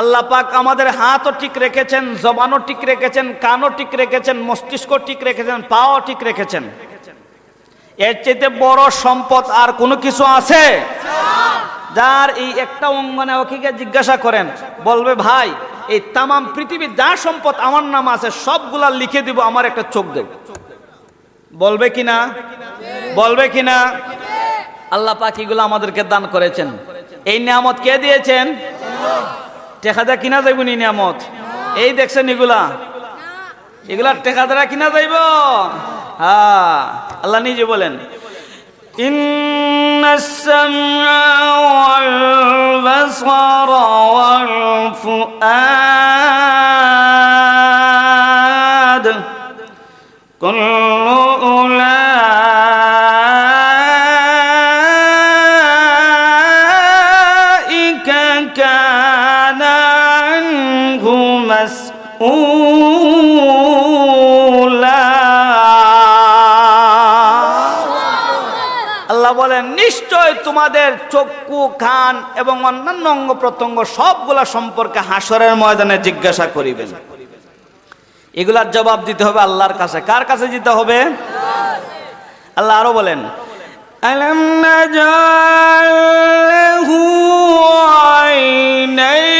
আল্লাহ পাক আমাদের হাতও ঠিক রেখেছেন, জবানও ঠিক রেখেছেন, কানও ঠিক রেখেছেন, মস্তিষ্ক ঠিক রেখেছেন, পাও ঠিক রেখেছেন। এর চাইতে বড় সম্পদ আর কোনো কিছু আছে? যার এই একটা অঙ্গনে ওকে জিজ্ঞাসা করেন, বলবে, ভাই, এই তামাম পৃথিবীর যা সম্পদ আমার নাম আছে, সবগুলা লিখে দিব, আমার একটা চোখ দেব বলবে কিনা? বলবে কিনা? আল্লাহ পাক এগুলো আমাদেরকে দান করেছেন। এই নিয়ামত কে দিয়েছেন? টেকা দেয়া কিনা যাইব নি নিয়ামত এই দেখছেন এগুলা এগুলা টেকা দ্বারা কিনা যাইব হ্যাঁ আল্লাহ নিজে বলেন إن السمع والبصر والفؤاد كل নিশ্চয় তোমাদের চক্ষু কান এবং অন্যান্য অঙ্গ প্রত্যঙ্গ সবগুলা সম্পর্কে হাসরের ময়দানে জিজ্ঞাসা করিবেন এগুলার জবাব দিতে হবে আল্লাহর কাছে কার কাছে দিতে হবে আল্লাহ আরো বলেন আলম নাজালহু আইনাইন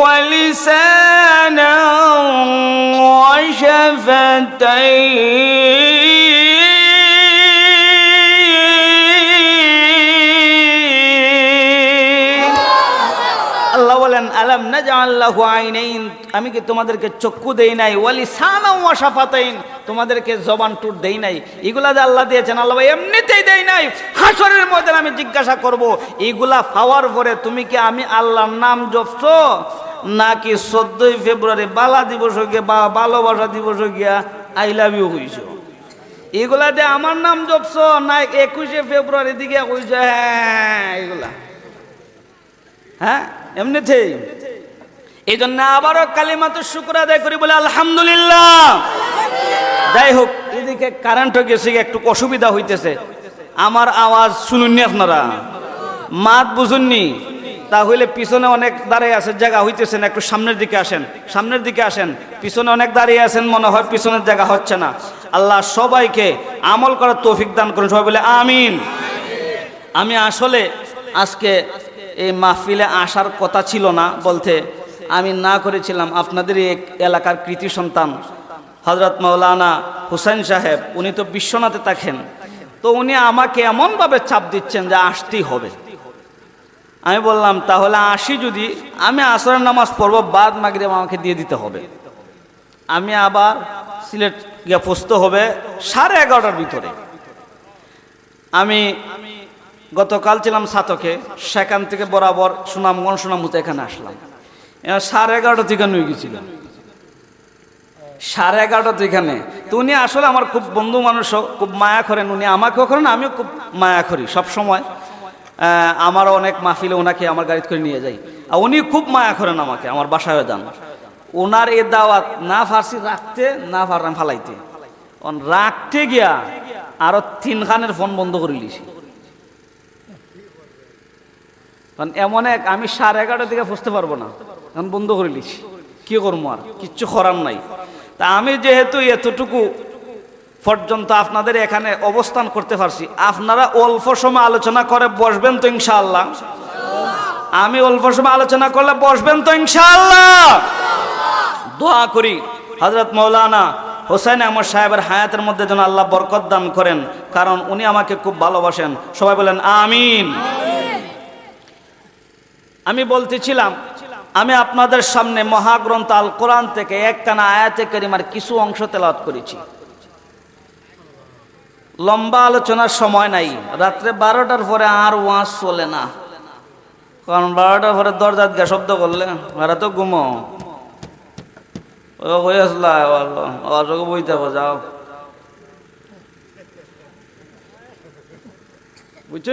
ولسانا وشفتين আল্লাহু আমি কি তোমাদেরকে চক্ষু দেই নাই? ওয়ালি সানা ওয়া শাফাতাইন, তোমাদেরকে জবান টুট দেই নাই। এগুলা যে আল্লাহ দিয়েছেন, আল্লাহ ভাই এমনিতেই দেই নাই। হাসরের মধ্যে আমি জিজ্ঞাসা করব, এগুলা পাওয়ার পরে তুমি কি আমি আল্লাহর নাম জপছো? নাকি চোদ্দই ফেব্রুয়ারি বালা দিবস গিয়া বা ভালোবাসা দিবস গিয়া আই লাভ ইউ হইছো? এগুলা দিয়ে আমার নাম জপছো, না একুশে ফেব্রুয়ারি দিকে কইছো হ্যাঁ এগুলা। হ্যাঁ এমনিতেই। এই জন্য আবারও কালিমাত শুক্র আদায় করি, বলে আলহামদুলিল্লাহ। যাই হোক এদিকে কারেন্টও গেছে, একটু অসুবিধা হইতেছে। আমার আওয়াজ শুনুননি আপনারা? মাত বুঝুননি? তাহলে পিছনে অনেক দাঁড়িয়ে আছে জায়গা হইতেছে না, একটু সামনের দিকে আসেন, সামনের দিকে আসেন। পিছনে অনেক দাঁড়িয়ে আছেন, মনে হয় পিছনের জায়গা হচ্ছে না। আল্লাহ সবাইকে আমল করার তৌফিক দান করুন, সবাই বলে আমিন। আমি আসলে আজকে এই মাহফিলে আসার কথা ছিল না বলতে আমি না করেছিলাম আপনাদের এক এলাকার কৃতি সন্তান হজরত মৌলানা হুসাইন সাহেব, উনি তো বিশ্বনাথে থাকেন। তো উনি আমাকে এমনভাবে চাপ দিচ্ছেন যে আসতেই হবে। আমি বললাম, তাহলে আসি যদি, আমি আসরের নামাজ পড়ব, বাদ মাগরিব আমাকে দিয়ে দিতে হবে। আমি আবার সিলেট গিয়ে পৌঁছতে হবে সাড়ে এগারোটার ভিতরে। আমি গতকাল ছিলাম সাতকে, সেখান থেকে বরাবর সুনামগঞ্জ সুনামুতে এখানে আসলাম। সাড়ে এগারোটা থেকে নিয়ে গেছিলাম সাড়ে এগারোটা এখানে তো উনি আসলে আমার খুব বন্ধু মানুষ, খুব মায়া করেন। উনি আমাকেও করেন, আমিও খুব মায়া করি সব সময়। আমারও অনেক মাহফিলে ওনাকে আমার গাড়িতে করে নিয়ে যাই। আর উনি খুব মায়া করেন আমাকে, আমার বাসায় যান। ওনার এ দাওয়াত না ফার্সি রাখতে, না ফারাম ফালাইতে। রাখতে গিয়া আরও তিনখানের ফোন বন্ধ করে লিছি কারণ এমন এক, আমি সাড়ে এগারোটার দিকে বুঝতে পারব না। কারণ বন্ধ করে লিছি কি করব আর? কিচ্ছু করার নাই। তা আমি যেহেতু এতটুকু পর্যন্ত আপনাদের এখানে অবস্থান করতে পারছি, আপনারা অল্প সময় আলোচনা করে বসবেন তো ইনশাআল্লাহ। আমি অল্প সময় আলোচনা করলে বসবেন তো ইনশাআল্লাহ। দোয়া করি হজরত মৌলানা হোসেন আহমদ সাহেবের হায়াতের মধ্যে যেন আল্লাহ বরকত দান করেন, কারণ উনি আমাকে খুব ভালোবাসেন। সবাই বলেন, আমিন। আমি বলতেছিলাম আমি আপনাদের সামনে মহাগ্রন্থ আল কোরআন থেকে একখানা আয়াতে করিমার কিছু অংশ তেলাওয়াত করেছি। লম্বা আলোচনার সময় নাই, রাত্রে বারোটার পরে আর ওয়াজ চলে না। কারণ বারোটার পরে দরজা গা শব্দ করলে ওরা তো ঘুমো। অযোগ্য বইতে যাও। বুঝছ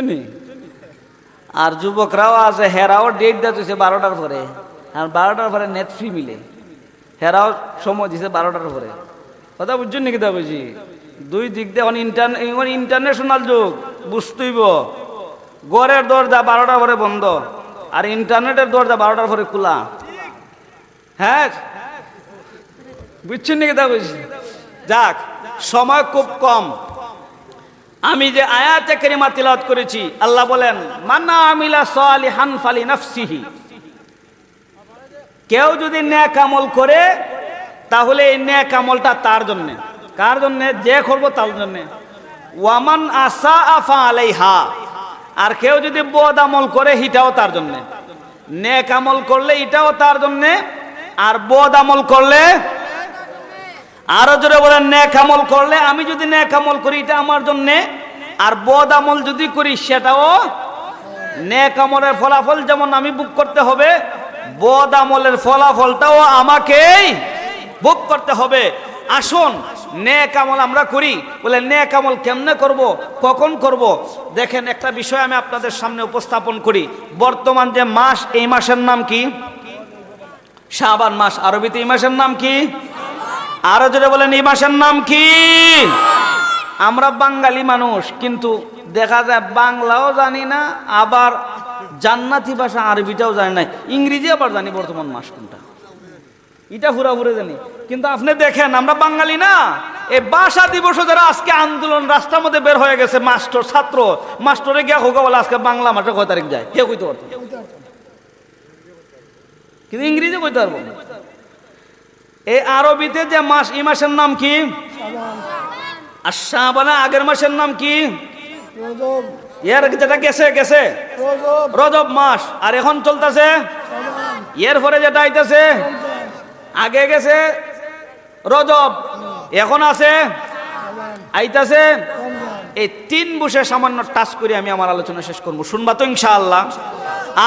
আর যুবকরাও আছে, হেরাও ডেট দিতেছে বারোটার পরে। আর বারোটার পরে নেট ফ্রি মিলে। হেরাও সময় দিছে বারোটার পরে। কথা বুঝছেন নাকি তা বুঝি? দুই দিক দিয়ে ইন্টারন্যাশনাল যুগ, বুঝতেইব। ঘরের দরজা বারোটার পরে বন্ধ, আর ইন্টারনেটের দরজা বারোটার পরে খোলা। হ্যাঁ? বুঝছেন নাকি তা বুঝছি যাক, সময় খুব কম। আমি যে আয়াতে করিমা তিলাওয়াত করেছি, আল্লাহ বলেন মান্না আমিলা সালিহান ফালি নাফসিহি। কেউ যদি ন্যাক আমল করে, তাহলে এই ন্যাক আমলটা তার জন্যে। কার জন্যে? যে করব তার জন্যে। ওয়ামান আসা আফা আলাইহা আর কেউ যদি বদ আমল করে, হিটাও তার জন্যে। নেক আমল করলে এটাও তার জন্যে, আর বদ আমল করলে আরও জোরে বলেন নেক আমল করলে আমি যদি নেক আমল করি, এটা আমার জন্যে, আর বদ আমল যদি করি, সেটাও নেক আমলের ফলাফল যেমন আমি বুক করতে হবে বদ আমলের ফলাফলটাও আমাকেই ভোগ করতে হবে। আসুন, নেক আমল আমরা করি। বলে, নেক আমল কেমনে করব? কখন করব? দেখেন, একটা বিষয় আমি আপনাদের সামনে উপস্থাপন করি। বর্তমান যে মাস, এই মাসের নাম কি? শাবান মাস। আরবিতে এই মাসের নাম কি? আরও জোরে বলেন, এই মাসের নাম কি? আমরা বাঙালি মানুষ, কিন্তু দেখা যায় বাংলাও জানি না, আবার জান্নাতি ভাষা আরবিটাও জানি না ইংরেজি আবার জানি বর্তমান মাস কোনটা। এটা ফুরে জানি। কিন্তু আপনি দেখেন আমরা বাঙালি না। এই ভাষা দিবস যারা আজকে আন্দোলন রাস্তার মধ্যে বের হয়ে গেছে মাস্টার ছাত্র মাস্টরে গিয়া হোক বলে আজকে বাংলা মাসে কয় তারিখ যায়? কে কইতে পারতো কিন্তু ইংরেজি কইতে পারব। এই আরবিতে যে মাস এই মাসের নাম কি? আর শাবানা আগের মাসের নাম কি? এর যেটা গেছে গেছে। রজব। মাস। আর এখন চলতেছে? এর পরে যেটা আইতেছে আগে গেছে রজব এখন আছে আইতাছে। এই তিন বসে সামান্য টাচ করে আমি আমার আলোচনা শেষ করব। শুনবা তো ইনশাআল্লাহ।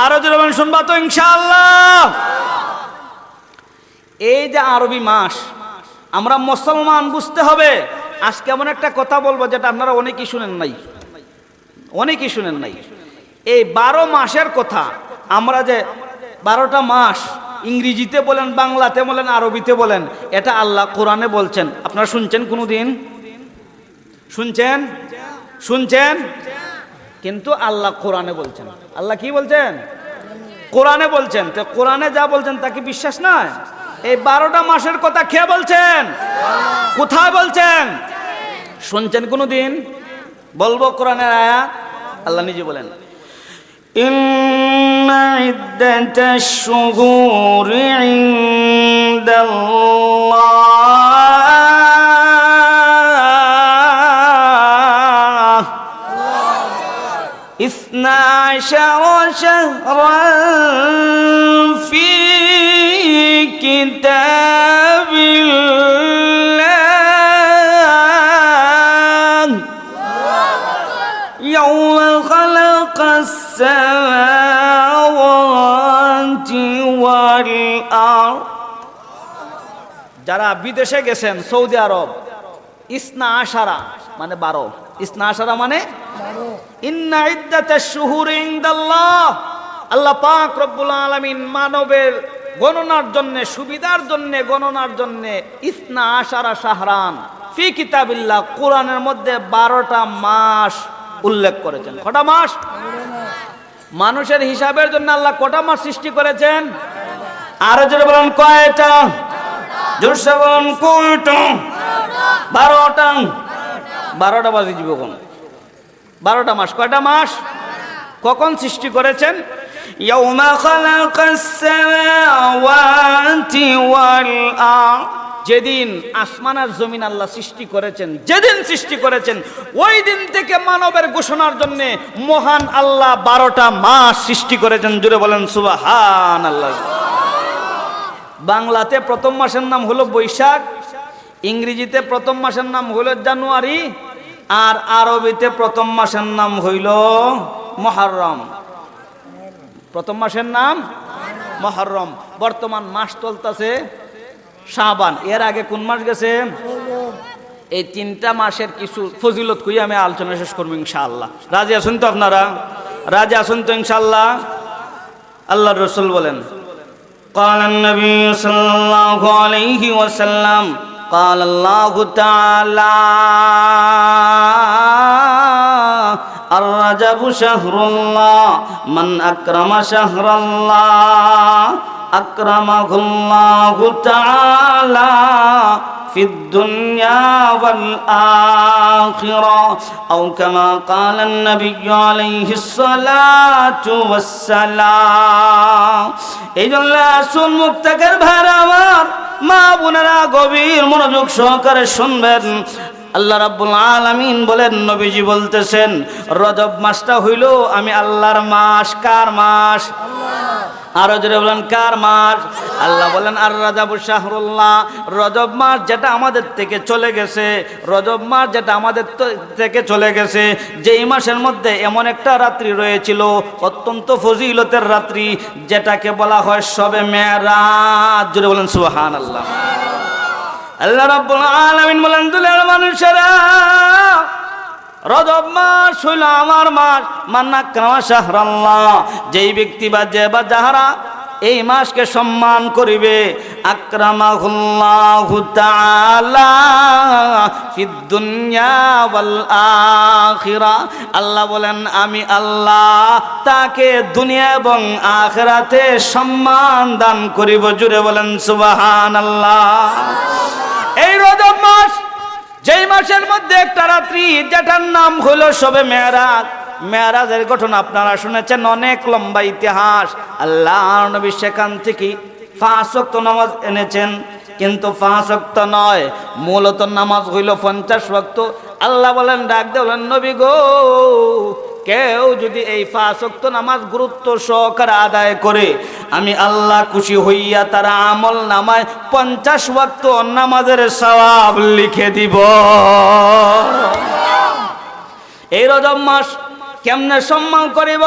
আরও যদি শুনবা তো ইনশাআল্লাহ। এই যে আরবি মাস আমরা মুসলমান বুঝতে হবে। আজকে এমন একটা কথা বলব যেটা আপনারা অনেকেই শুনেন নাই। অনেকেই শুনেন নাই। এই বারো মাসের কথা, আমরা যে বারোটা মাস ইংরেজিতে বলেন, বাংলাতে বলেন, আরবিতে বলেন, এটা আল্লাহ কোরআনে বলছেন। আপনারা শুনছেন কোনো দিন শুনছেন? শুনছেন? কিন্তু আল্লাহ কোরআনে বলছেন। আল্লাহ কি বলছেন? কোরআনে বলছেন। তো কোরআনে যা বলছেন তা কি বিশ্বাস নয়? এই বারোটা মাসের কথা কে বলছেন? কোথায় বলছেন? শুনছেন কোনো দিন বলব কোরআনের আয়াত। আল্লাহ নিজে বলেন إن عدة الشهور عند الله اثنا عشر شهرا في كتاب الله যারা বিদেশে গেছেন, সৌদি আরব, ইসনা আশারা মানে বারো। ইসনা আশারা মানে ইন্না ইদ্দাতাশ শুহুরি ইনদাল্লাহ। আল্লাহ পাক রব্বুল আলামিন মানবের গণনার জন্য, সুবিধার জন্য, গণনার জন্য ইসনা আশারা শাহরান ফি কিতাবিল্লাহ কোরআনের মধ্যে বারোটা মাস উল্লেখ করেছেন। কটা মাস? মানুষের হিসাবের জন্য আল্লাহ কটা মাস সৃষ্টি করেছেন আরো জোরে বলেন কয়টা জোরসে বলেন কয়টা বারোটা বারোটা বাজে জীব কোন বারোটা মাস কয়টা মাস কখন সৃষ্টি করেছেন يوم خلق السماوات والأرض যেদিন আসমান আর জমিন আল্লাহ সৃষ্টি করেছেন, যেদিন সৃষ্টি করেছেন, ওই দিন থেকে মানবের ঘোষণার জন্য মহান আল্লাহ বারোটা মাস সৃষ্টি করেছেন। জুড়ে বলেন সুবাহান আল্লাহ বাংলাতে প্রথম মাসের নাম হলো বৈশাখ, ইংরেজিতে প্রথম মাসের নাম হলো জানুয়ারি, আর আরবিতে প্রথম মাসের নাম হইল মহরম। প্রথম মাসের নাম মহরম। বর্তমান মাস চলতেছে শাবান এর আগে কোন মাস গেছে এই তিনটা মাসের কিছু ফজিলত কই আমি আলোচনা শেষ করবো ইনশাআল্লাহ রাজি আছেন তো আপনারা রাজি আছেন তো ইনশাআল্লাহ আল্লাহ রসুল বলেন قال النبي صلى الله عليه وسلم قال الله تعالى الرجب شهر الله من أكرم شهر الله أكرمه الله تعالى في الدنيا والآخرة أو كما قال النبي عليه الصلاة والسلام এই জন্য আসুন মুক্তাকের ভাইরা আমার মা বোনেরা গভীর মনোযোগ সহকারে শুনবেন আল্লাহ রাব্বুল আলামিন বলেন নবীজি বলতেছেন রজব মাসটা হইল আমি আল্লাহর মাস কার মাস আরও জোরে বলেন, কার মাস আল্লাহ বলেন আর রাজাবু শাহরুল্লাহ। রজব মাস যেটা আমাদের থেকে চলে গেছে, রজব মাস যেটা আমাদের থেকে চলে গেছে, যেই মাসের মধ্যে এমন একটা রাত্রি রয়েছিল, অত্যন্ত ফজিলতের রাত্রি, যেটাকে বলা হয় সবে মেরাজ জোরে বলেন সুহান আল্লাহ আল্লাহ রাব্বুল আলামিন বলেন দুলের মানুষেরা রজব মাস হইল আমার মাস। মান্না কামা শাহরাল্লাহ। যেই ব্যক্তি বা যে বা যাহারা এই মাসকে সম্মান করিবে, আকরামাহুল্লাহু তাআলা ফিদ দুনিয়া ওয়াল আখিরা। আল্লাহ বলেন, আমি আল্লাহ তাকে দুনিয়া এবং আখিরাতে সম্মান দান করিব। জুড়ে বলেন, সুবহানাল্লাহ। যেই মাসের মধ্যে একটা রাত্রি, যেটার নাম হলো সবে মেয়ারাজ। মেয়ারাজের ঘটনা আপনারা শুনেছেন, অনেক লম্বা ইতিহাস। আল্লাহ নবী সেখান থেকে ওয়াক্ত নামাজ এনেছেন। কিন্তু ওয়াক্ত নয়, মূলত নামাজ হইল পঞ্চাশ ভক্ত আল্লাহ বলেন, ডাক দে বলেন নবী গো কেউ যদি এই ওয়াক্ত নামাজ গুরুত্ব সহকারে আদায় করে, আমি আল্লাহ খুশি হইয়া তারা আমল নামায় পঞ্চাশ ওয়াক্ত নামাজের সওয়াব লিখে দিব। এই রজব মাস কেমনে সম্মান করিব?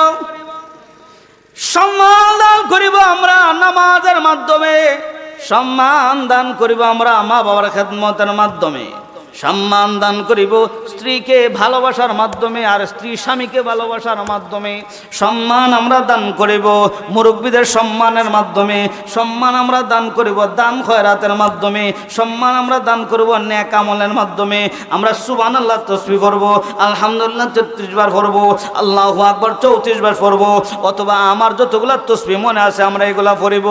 সম্মান দান করিব আমরা নামাজের মাধ্যমে, সম্মান দান করিব আমরা মা বাবার খেদমতের মাধ্যমে। সম্মান দান করিব। স্ত্রীকে ভালোবাসার মাধ্যমে আর স্ত্রী স্বামীকে ভালোবাসার মাধ্যমে সম্মান আমরা দান করিব। মুরব্বীদের সম্মানের মাধ্যমে সম্মান আমরা দান করিব। দান খয়রাতের মাধ্যমে সম্মান আমরা দান করব। ন্যাক আমলের মাধ্যমে আমরা সুবান আল্লাহ তসবি করব আলহামদুলিল্লাহ তেত্রিশ বার পড়ব। আল্লাহ আকবর চৌত্রিশ বার পড়ব। অথবা আমার যতগুলা তসবি মনে আছে আমরা এগুলা পড়িব।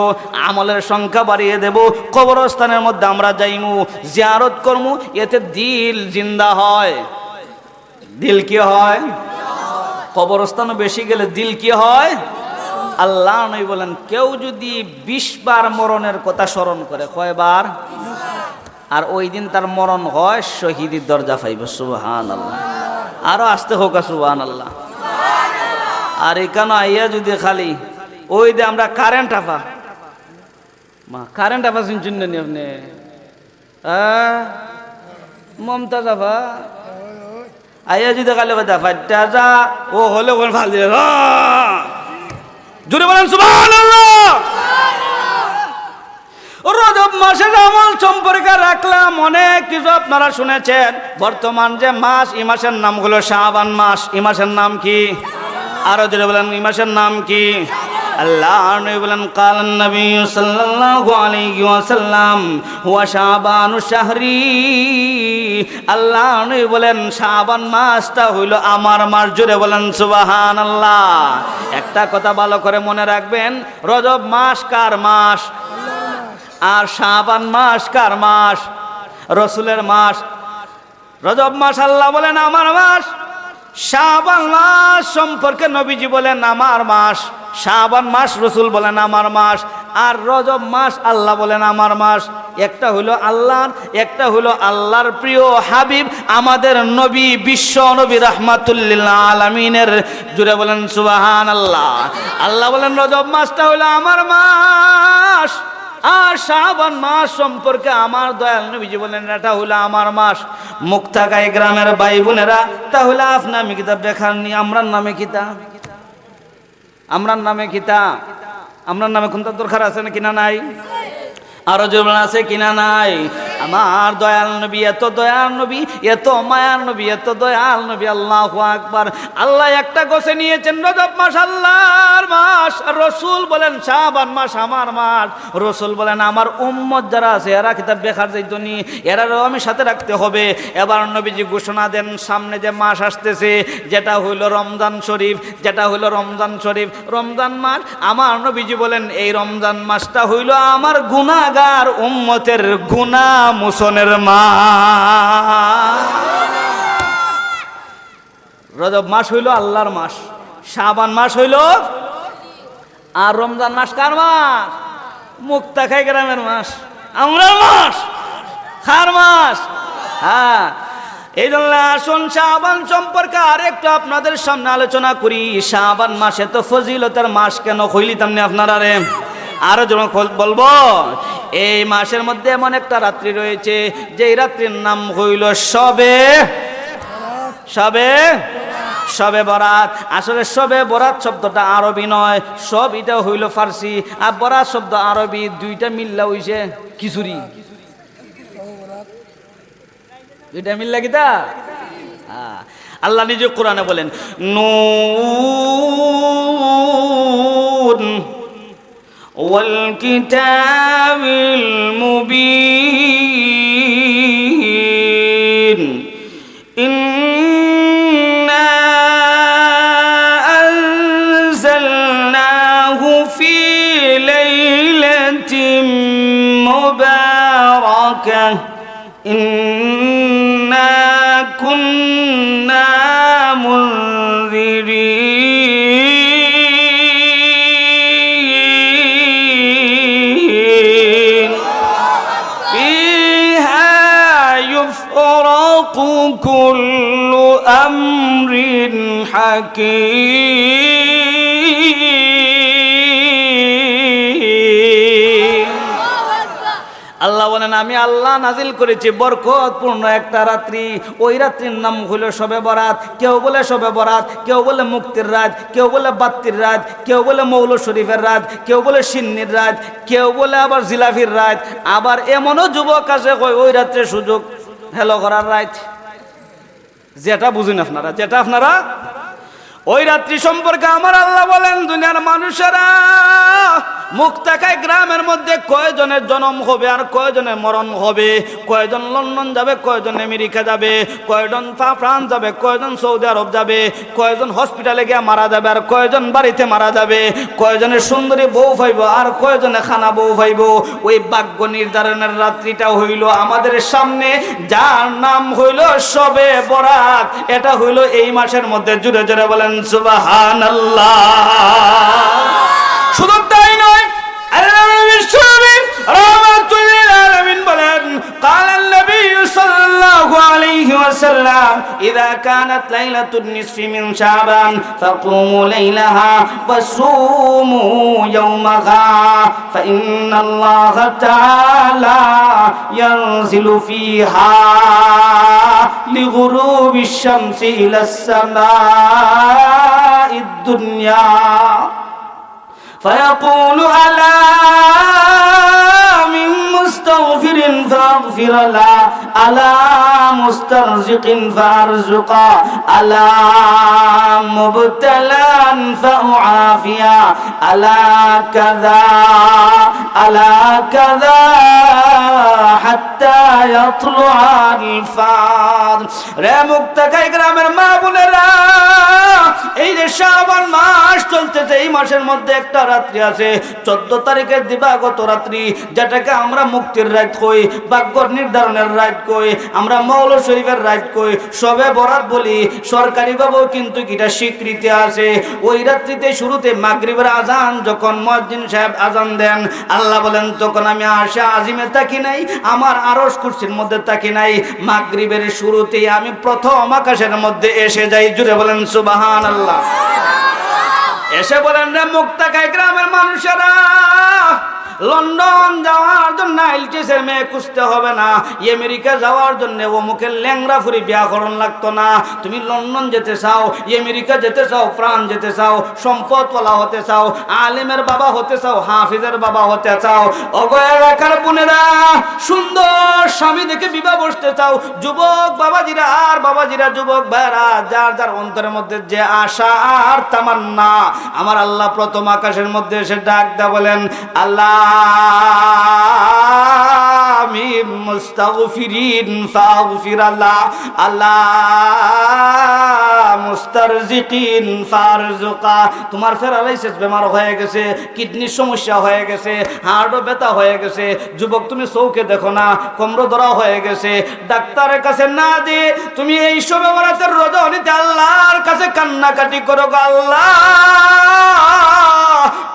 আমলের সংখ্যা বাড়িয়ে দেব। কবরস্থানের মধ্যে আমরা যাইমু। জিয়ারত করমু। এতে দিল জিন্দা হয়। দিল কি হয়? কবরস্থানে বেশি গেলে দিল কি হয়? আল্লাহ নই বলেন, কেউ যদি বিশ বার মরণের কথা স্মরণ করে, কয়বার? আর ওই দিন তার মরণ হয়, শহীদের দরজা পাইব সুবহান আল্লাহ আরও আসতে হোক সুবহান আল্লাহ আর এখানে আইয়া যদি খালি, ওই যে আমরা কারেন্ট আফা মা কারেন্ট আফা শুনছেন নি আপনি? আহ? মমতাজ আফা আইয়া যদি খালি কথা ফাইটা যা। ও হলে ওখানে ভালো দিয়ে জুড়ে বলেন সুবহান আল্লাহ রজব মাসের আমল সম্পর্কে রাখলাম, অনেক কিছু আপনারা শুনেছেন। বর্তমান যে মাস, এই মাসের নাম হলো শাবান মাস। এই মাসের নাম কি? আরও যদি বলেন, এই মাসের নাম কি? আল্লাহ বলেন, কাল হুয়া আল্লাহ বলেন হইল আমার মাস জুড়ে। বলেন একটা কথা ভালো করে মনে রাখবেন, রজব মাস কার মাস? আর শাবান মাস কার মাস? রসুলের মাস? রজব মাস আল্লাহ বলেন, আমার মাস। শাবান মাস সম্পর্কে নবীজি বলেন, আমার মাস। শাবান মাস রসুল বলেন, আমার মাস। আর রজব মাস আল্লাহ বলেন, আমার মাস। একটা হলো আল্লাহর, একটা হলো আল্লাহর প্রিয় হাবিব, আমাদের নবী বিশ্ব নবী রহমাতুল্লিল আলমিনের। জুড়ে বলেন সুবাহান আল্লাহ আল্লাহ বলেন, রজব মাসটা হলো আমার মাস। আর শ্রাবণ মাস সম্পর্কে আমার দয়াল নবীজি বলেন, এটা হলো আমার মাস। মুক্তাগাই গ্রামের ভাই বোনেরা তাহলে আপনার কিতাব দেখাননি? আমরার নামে কিতা আমরার নামে কিতা আমরার নামে কোনটা দরকার আছে না কিনা নাই? আরও জীবন আছে কিনা নাই? আমার দয়াল নবী, এত দয়াল নবী, এত মায়ার নবী, এত দয়াল নবী, আল্লাহ আকবার। আল্লাহ একটা গোছে নিয়েছেন, রজব মাস, আল্লাহর মাস। রসুল বলেন শাহবান মাস আমার মাস। রসুল বলেন, আমার উম্মত যারা আছে, এরা কিতাব বেকার যাইতো নি এরারও আমি সাথে রাখতে হবে। এবার নবীজি ঘোষণা দেন, সামনে যে মাস আসতেছে, যেটা হইল রমজান শরীফ, যেটা হইল রমজান শরীফ। রমজান মাস, আমার নবীজি বলেন, এই রমজান মাসটা হইল আমার গুনাগার উম্মতের গুনা মুসনের মা। রজব মাস হইল আল্লাহর মাস, শাবান মাস হইল আর রমজান মাস কার মাস? মুক্তা খাই গ্রামের মাস আমরা মাস, খার মাস। হ্যাঁ এই জন্য আসুন শাহবান সম্পর্কে আরেকটু আপনাদের সামনে আলোচনা করি। শাহবান মাসে তো ফজিলতের মাস কেন হইলিতাম না আপনারা রে আরও জন বলব এই মাসের মধ্যে এমন একটা রাত্রি রয়েছে যে রাত্রির নাম হইল সবে সবে সবে বরাত। আসলে সবে বরাত শব্দটা আরবি নয় সব এটা হইল ফার্সি। আর বরাত শব্দ আরবি দুইটা মিল্লা হইছে খিচুড়ি। দুইটা মিল্লা কিতা হ্যাঁ। আল্লাহ নিজে কোরআনে বলেন নুন والكتاب المبين. إنا أنزلناه في ليلة مباركة. إنا كنا منذرين. كل أمر حكيم আল্লাহ বলেন আমি আল্লাহ নাজিল করেছি বরকতপূর্ণ একটা রাত্রি ওই রাত্রির নাম হলো শবে বরাত কেউ বলে শবে বরাত কেউ বলে মুক্তির রাত কেউ বলে বাত্তির রাত কেউ বলে মৌল শরীফের রাত কেউ বলে সিন্নির রাত কেউ বলে আবার জিলাফির রাত আবার এমনও যুবক আছে কয় ওই রাত্রে সুযোগ হেলো করার রাত যেটা বুঝুন আপনারা যেটা আপনারা? ওই রাত্রি সম্পর্কে আমার আল্লাহ বলেন দুনিয়ার মানুষেরা মুক্তাকায় গ্রামের মধ্যে কয়জনের জন্ম হবে আর কয়জনের মরণ হবে? কয়জন লন্ডন যাবে, কয়জন আমেরিকা যাবে? কয়জন ফ্রান্স যাবে, কয়জন সৌদি আরব যাবে? কয়জন হসপিটালে গিয়ে মারা যাবে আর কয়জন বাড়িতে মারা যাবে? কয়জনের সুন্দরী বউ পাইব আর কয়জনে খানা বউ পাইব ওই ভাগ্য নির্ধারণের রাত্রিটা হইল আমাদের সামনে, যার নাম হইল সবে বরাত। এটা হইল এই মাসের মধ্যে জুড়ে জুড়ে বলেন সুবাহান শুধু তাই নয় আল্লাহ বিশ্বনবী রাহমাতুল্লিল আলামিন বলেন قال النبي صلى الله عليه وسلم إذا كانت ليلة النصف من شعبان فقوموا ليلها وصوموا يومها فإن الله تعالى ينزل فيها لغروب الشمس إلى السماء الدنيا فيقول ألا এই যে শ্রাবণ মাস চলতেছে, এই মাসের মধ্যে একটা রাত্রি আছে, চোদ্দ তারিখের দিবাগত রাত্রি, যেটাকে আমরা মুক্ত মুক্তির রাত কই ভাগ্যর নির্ধারণের রাত কই, আমরা মৌল শরীফের রাত কই, সবে বরাত বলি, সরকারি ভাবেও কিন্তু এটা স্বীকৃতি আছে। ওই রাত্রিতে শুরুতে মাগরিবের আজান, যখন মসজিদ সাহেব আজান দেন, আল্লাহ বলেন, তখন আমি আশা আজিমে থাকি নাই, আমার আরস কুর্সির মধ্যে থাকি নাই। মাগরিবের শুরুতেই আমি প্রথম আকাশের মধ্যে এসে যাই। জুড়ে বলেন সুবাহান আল্লাহ এসে বলেন, রে মুক্তাকায় গ্রামের মানুষেরা লন্ডন যাওয়ার জন্য আইলটিসের মেয়ে খুঁজতে হবে না। আমেরিকা যাওয়ার জন্য ও মুখে ল্যাংরা ফুরি ব্যাকরণ লাগতো না। তুমি লন্ডন যেতে চাও আমেরিকা যেতে চাও, ফ্রান্স যেতে চাও, সম্পদওয়ালা হতে চাও, আলেমের বাবা হতে চাও, হাফিজের বাবা হতে চাও, অগয়া রাখার বোনেরা, সুন্দর স্বামী দেখে বিবাহ বসতে চাও, যুবক বাবাজিরা আর বাবাজিরা, যুবক ভাইরা যার যার অন্তরের মধ্যে যে আশা আর তামান্না। আমার আল্লাহ প্রথম আকাশের মধ্যে এসে ডাক দা বলেন, আল্লাহ মুস্তাগফিরিন ফাগফির আল্লাহ আল্লাহ। মুস্তারজিকিন ফারজুকা। তোমার ফেরালাইসিস বেমার হয়ে গেছে, কিডনির সমস্যা হয়ে গেছে, হার্টও ব্যথা হয়ে গেছে। যুবক, তুমি চৌকে দেখো না কমর ধরা হয়ে গেছে। ডাক্তারের কাছে না দিয়ে তুমি এই সব বেমারাতের রজনীতে আল্লাহর কাছে কান্নাকাটি করো আল্লাহ।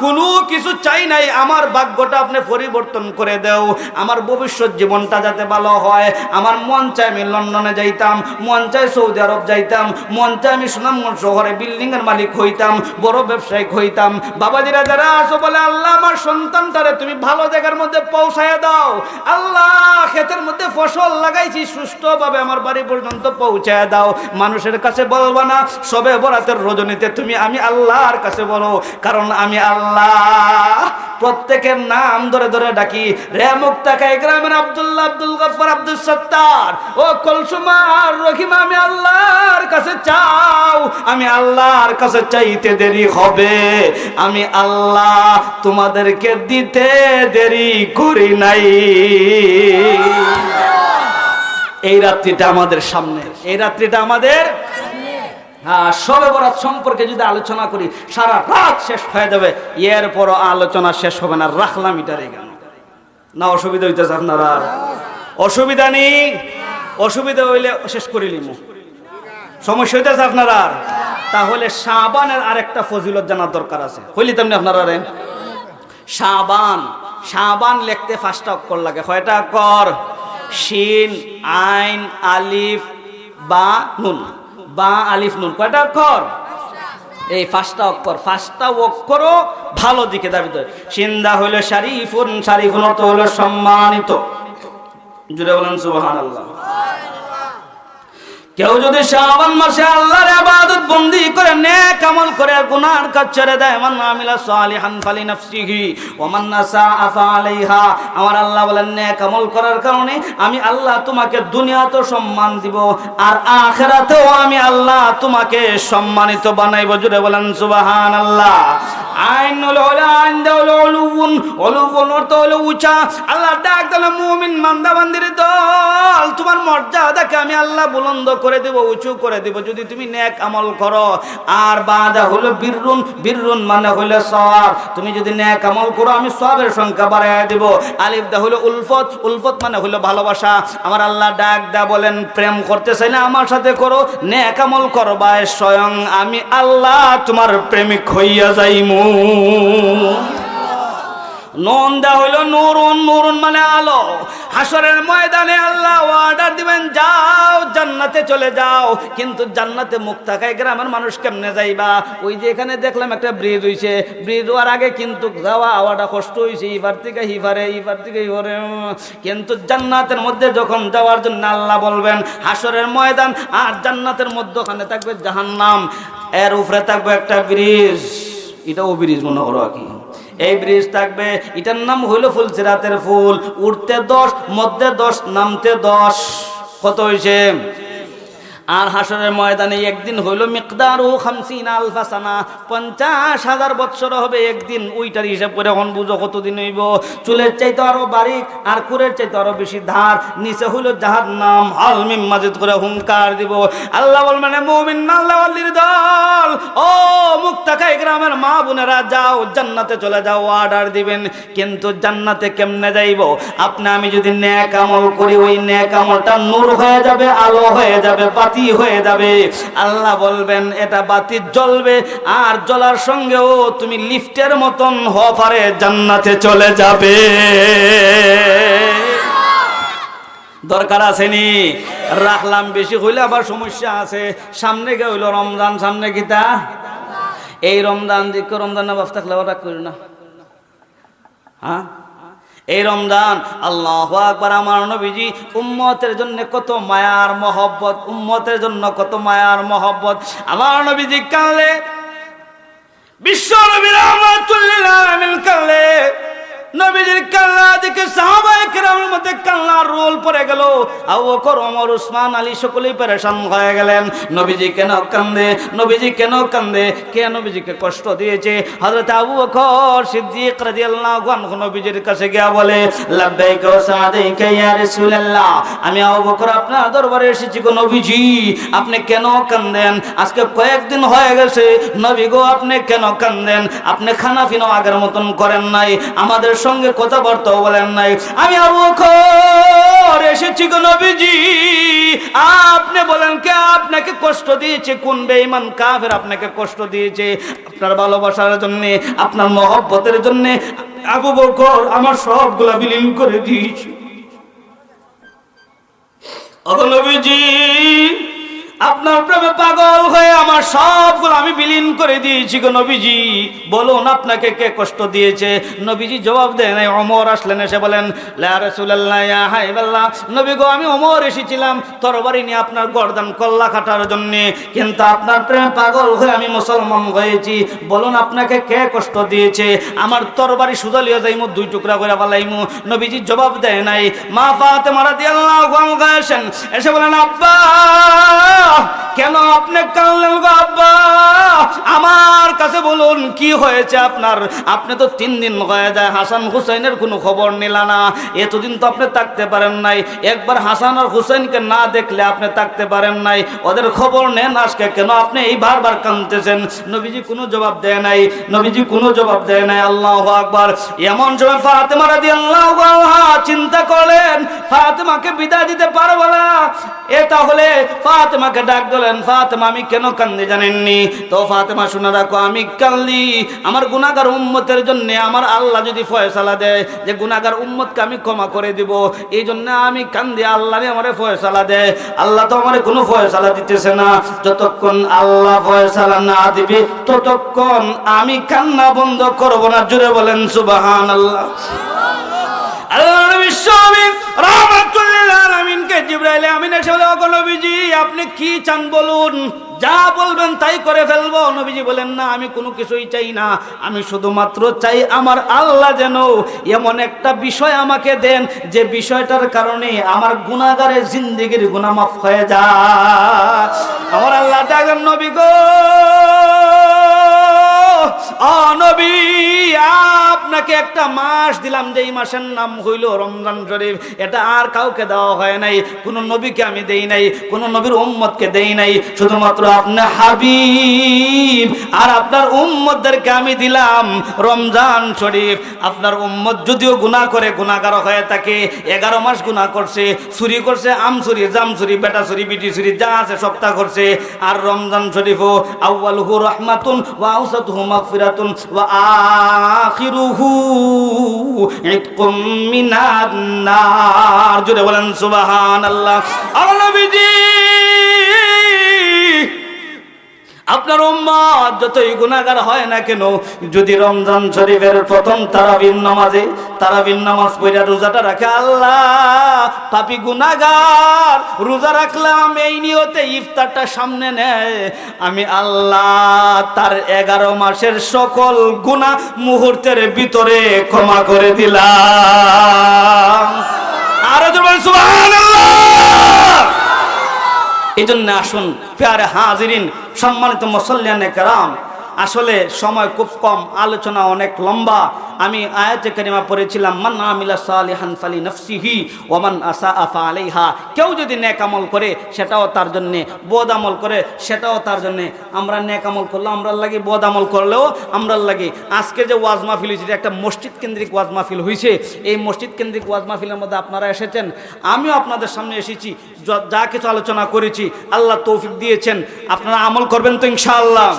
কোনো কিছু চাই নাই, আমার ভাগ্যটা আপনি পরিবর্তন করে দেও। আমার ভবিষ্যৎ জীবনটা যাতে ভালো হয়। আমার মন চায় আমি লন্ডনে যাইতাম, মন চায় সৌদি আরব যাইতাম, মন চায় আমি সুনামগঞ্জ শহরে বিল্ডিং এর মালিক হইতাম, বড় ব্যবসায়িক হইতাম। বাবাজিরা যারা আসো বলে, আল্লাহ, আমার সন্তানটারে তুমি ভালো জায়গার মধ্যে পৌঁছায় দাও। আল্লাহ, ক্ষেতের মধ্যে ফসল লাগাইছি সুস্থভাবে আমার বাড়ি পর্যন্ত পৌঁছায় দাও। মানুষের কাছে বলবা না, সবে বরাতের রজনীতে তুমি আমি আল্লাহর কাছে বলো, কারণ আমি আল্লাহ। প্রত্যেকের নাম ধরে ধরে ডাকি, রে মুক্তাকাই গ্রামের আব্দুল্লাহ, আব্দুল গফর, আব্দুল সত্তার। ও কলসুমার রহিমা, আমি আল্লাহর কাছে চাও, আমি আল্লাহর কাছে চাইতে দেরি হবে। আমি আল্লাহ তোমাদেরকে দিতে দেরি করি নাই। এই রাত্রিটা আমাদের সামনে, এই রাত্রিটা আমাদের হ্যাঁ সবে সম্পর্কে যদি আলোচনা করি, সারা রাত শেষ হয়ে যাবে। এরপরও আলোচনা শেষ হবে না, রাখলাম এটার এই গান না, অসুবিধা হইতেছে আপনার অসুবিধা নেই। অসুবিধা হইলে শেষ করিলিম সমস্যা হইতেছে আপনার আর? তাহলে শাবানের আরেকটা ফজিলত জানার দরকার আছে। হইলি তেমনি আপনারা রে লিখতে পাঁচটা অক্ষর লাগে। অক্ষর? শিন, আইন, আলিফ, বা নুন। বা, আলিফ, নুন। কয়টা অক্ষর? এই পাঁচটা অক্ষর। পাঁচটা অক্ষরও ভালো দিকে দাবি করে সিন্দা হইল শারিফুন শারিফুন অর্থ হলো সম্মানিত। জুড়ে বলেন সুবহানাল্লাহ। কেউ যদি শ্রাবণ মাসে আল্লাহর ইবাদত বন্দি করে নেক আমল করে, গুনার কাজ ছেড়ে দেয় মান আমিলা সালিহান ফালি নাফসিহি ওয়া মান নাসা আফা আলাইহা। আমার আল্লাহ বলেন, নেক আমল করার কারণে আমি আল্লাহ তোমাকে দুনিয়াতেও সম্মান দিব, আর আখিরাতেও আমি আল্লাহ তোমাকে সম্মানিত বানাইব। জুড়ে বলেন, সুবহানাল্লাহ। আইন হলো হলো আইন, দেওয়া অলুবুন অলুবুন অর্থ হলো উঁচা। আল্লাহ ডাক দিলে মুমিন মান্দা বান্দির দল, তোমার মর্যাদাকে আমি আল্লাহ বুলন্দ করে দেব, উঁচু করে দেব। যদি তুমি নেক আমল করো, আর বাদা হলো বীররুন। বীররুন মানে হলো সওয়াব। তুমি যদি নেক আমল করো, আমি সবের সংখ্যা বাড়ায় দেব। আলিফ দা হলো উলফত। উলফত মানে হলো ভালোবাসা। আমার আল্লাহ ডাক দা বলেন, প্রেম করতে চাই না আমার সাথে করো, নেক আমল করবায় স্বয়ং আমি আল্লাহ, তোমার প্রেমিক হইয়া যাইমু। নন দা হইল নুরুন নুরুন মানে আলো। হাসরের ময়দানে আল্লাহ অর্ডার দিবেন, যাও, জান্নাতে চলে যাও। কিন্তু জান্নাতে মুখ থাকায় গ্রামের মানুষ কেমনে যাইবা? ওই যে এখানে দেখলাম একটা ব্রিজ হইছে। ব্রিজ হওয়ার আগে কিন্তু যাওয়া আওয়াটা কষ্ট হইছে। ইবার থেকে হিফারে ইবার থেকে হিফারে কিন্তু জান্নাতের মধ্যে যখন যাওয়ার জন্য আল্লাহ বলবেন হাসরের ময়দান আর জান্নাতের মধ্যখানে থাকবে জাহান্নাম। এর উপরে থাকবে একটা ব্রিজ। এটাও ব্রিজ মনে করো আর কি। এই ব্রিজ থাকবে, এটার নাম হইল ফুল চিরাতের ফুল। উঠতে দশ মধ্যে দশ, নামতে দশ। কত হয়েছে আর হাসরের ময়দানে একদিন হইল মিকদার ও খামসিন আলফাসানা। পঞ্চাশ হাজার বৎসর হবে একদিন ওইটার হিসাব করে এখন বুঝো কতদিন হইব। চুলের চাইতে আরও বারিক আর কুরের চাইতে আরও বেশি ধার। নিচে হইল যাহার নাম হালমিম মাজিদ করে হুঙ্কার দিব। আল্লাহ বল মানে মুমিন, আল্লাহ দল। ও মুক্তাকাই গ্রামের মা বোনেরা যাও, জান্নাতে চলে যাও অর্ডার দিবেন। কিন্তু জান্নাতে কেমনে যাইব? আপনি, আমি যদি ন্যাক আমল করি, ওই ন্যাক আমলটা নূর হয়ে যাবে, আলো হয়ে যাবে, বাতি হয়ে যাবে। আল্লাহ বলবেন, এটা বাতি জ্বলবে, আর জ্বলার সঙ্গেও তুমি লিফটের মতন হফারে জান্নাতে চলে যাবে। দরকার আসেনি। রাখলাম, বেশি হইলে আবার সমস্যা আছে। সামনে গে হইল রমজান, সামনে গীতা এই রমজান দিকে রমজান না বাস থাকলে রাগ করি না। হ্যাঁ? এই রমজান, আল্লাহ আকবার, আমার নবীজি উম্মতের জন্য কত মায়ার মহব্বত, উম্মতের জন্য কত মায়ার মহব্বত। আমার নবীজি কালে বিশ্ব নবীরা আমার আলামিন কালে নবীজির কাল্লা দেখে সাহাবায়ে আমি আপনার দরবারে এসেছি গো নবীজি। আপনি কেন কান্দেন? আজকে কয়েকদিন হয়ে গেছে। নবী গো, আপনি কেন কান্দেন? আপনি খানা পিনা আগের মতন করেন নাই। আমাদের সঙ্গে কথাবার্তা বলেন নাই। আমি বকর এসেছি নবীজি। আপনি বলেন কে আপনাকে কষ্ট দিয়েছে? কোন বেঈমান কাফের আপনাকে কষ্ট দিয়েছে? আপনার ভালোবাসার জন্য, আপনার মহব্বতের জন্য আবু বকর আমার সবগুলা বিলীন করে দিয়েছি। অগনবীজি আপনার প্রেমে পাগল হয়ে আমার সবগুলো আমি বিলীন করে দিয়েছি গো নবীজি। বলুন আপনাকে কে কষ্ট দিয়েছে? নবীজি জবাব দেয় নাই। অমর আসলেন, এসে বলেন নবী গো, আমি অমর এসেছিলাম তরবারি নিয়ে আপনার গর্দান কল্লা কাটার জন্য। কিন্তু আপনার প্রেমে পাগল হয়ে আমি মুসলমান হয়েছি। বলুন আপনাকে কে কষ্ট দিয়েছে? আমার তরবারি সুজালিয়া যাইমু, দুই টুকরা করে পালাইমু নবীজি জবাব দেয় নাই। মা রাদিয়াল্লাহু আনহা আসেন, এসে বলেন, আব্বা! কেন আপনি কানলেন গো আব্বা? আমার কাছে বলুন, কি হয়েছে আপনার? আপনি তো তিন দিন হয়ে যায়, হাসান হুসাইনের কোনো খবর নিলা না। এতদিন তো আপনি থাকতে পারেন নাই। একবার হাসান আর হুসাইনকে না দেখলে আপনি থাকতে পারেন নাই। ওদের খবর নেন আজকে, কেন আপনি এই বারবার কানতেছেন নবীজি কোনো জবাব দেয় নাই। নবীজি কোনো জবাব দেয় নাই। আল্লাহ আকবার। এমন সময় ফাতেমা রাদিয়াল্লাহু আনহা চিন্তা করলেন, ফাতেমাকে বিদায় দিতে পারব না। এ তাহলে ফাতেমাকে ডাক দিলেন, ফাতেমা, আমি কেন কান্দি জানেননি? তো ফাতেমা, শুনে রাখো, আমি কান্দি। আমার গুনাহগার উম্মতের জন্য আমার আল্লাহ যদি ফয়সালা দেয়, যে গুনাহগার উম্মতকে আমি ক্ষমা করে দিব, এই জন্য আমি কান্দি আল্লাহ আমার ফয়সালা দেয়। আল্লাহ তো আমার কোনো ফয়সালা দিতেছে না। যতক্ষণ আল্লাহ ফয়সালা না দিবে, ততক্ষণ আমি কান্না বন্ধ করব না। জুড়ে বলেন সুবাহান আল্লাহ আল্লাহ বিশ্বনবী রাহমাতুল্লিল আলামিনকে জিবরাইল আমিন এসে বলে, ওগো নবীজি, আপনি কি চান বলুন? যা বলবেন তাই করে ফেলব। নবীজি বলেন, না, আমি কোনো কিছুই চাই না। আমি শুধুমাত্র চাই আমার আল্লাহ যেন এমন একটা বিষয় আমাকে দেন, যে বিষয়টার কারণে আমার গুণাগারের জিন্দিগির গুণা মাফ হয়ে যায়। আমার আল্লাহ ডাকেন নবী গো অনবী নবী আপনাকে একটা মাস দিলাম যে এই মাসের নাম হইল রমজান শরীফ। এটা আর কাউকে দেওয়া হয় নাই, কোন নবীকে আমি দেই নাই, কোন নবীর উম্মতকে দেই নাই। শুধুমাত্র আপনার হাবিব আর আপনার উম্মতদেরকে আমি দিলাম রমজান শরীফ। আপনার উম্মত যদিও গুনাহ করে, গুনাহগার হয়ে থাকে, এগারো মাস গুনাহ করছে, চুরি করছে, আম চুরি, জাম চুরি, বেটা চুরি, বিটি চুরি, যা আছে সপ্তাহ করছে। আর রমজান শরীফও আউয়ালহু রহমাতুন ওয়া আউসাতুহু মাগফিরাতুন ওয়া আখিরুহু ইতকুম মিনান নার। জোরে বলেন সুবহানাল্লাহ। আর নবীজি! আপনার উম্মত যতই গুনাহগার হয় না কেন, যদি রমজান শরীফের প্রথম তারাবিন নামাজে তারাবিন নামাজ পড়া রোজাটা রাখে আল্লাহ, পাপি গুনাহগার, রোজা রাখলাম, এই নিয়তে ইফতারটা সামনে নেয়। আমি আল্লাহ তার এগারো মাসের সকল গুনাহ মুহূর্তের ভিতরে ক্ষমা করে দিলাম। আরও বলেন, সুবহানাল্লাহ! এই জন্য আসুন প্যারে হাজিরিন সম্মানিত মুসল্লিয়ান কারাম। আসলে সময় খুব কম, আলোচনা অনেক লম্বা। আমি আয়াতে কারিমা পড়েছিলাম, মান আমিলা সালিহান ফালি নফসিহি ওমান আসা আফা আলাইহা কেউ যদি নেক আমল করে, সেটাও তার জন্য। বোধ আমল করে, সেটাও তার জন্য। আমরা নেক আমল করলে আমরা লাগি, বোধ আমল করলেও আমরা লাগি। আজকে যে ওয়াজ মাহফিল হয়েছে একটা মসজিদ কেন্দ্রিক ওয়াজ মাহফিল হয়েছে এই মসজিদ কেন্দ্রিক ওয়াজ মাহফিলের মধ্যে আপনারা এসেছেন। আমিও আপনাদের সামনে এসেছি যা কিছু আলোচনা করেছি, আল্লাহ তৌফিক দিয়েছেন। আপনারা আমল করবেন তো ইনশাআল্লাহ।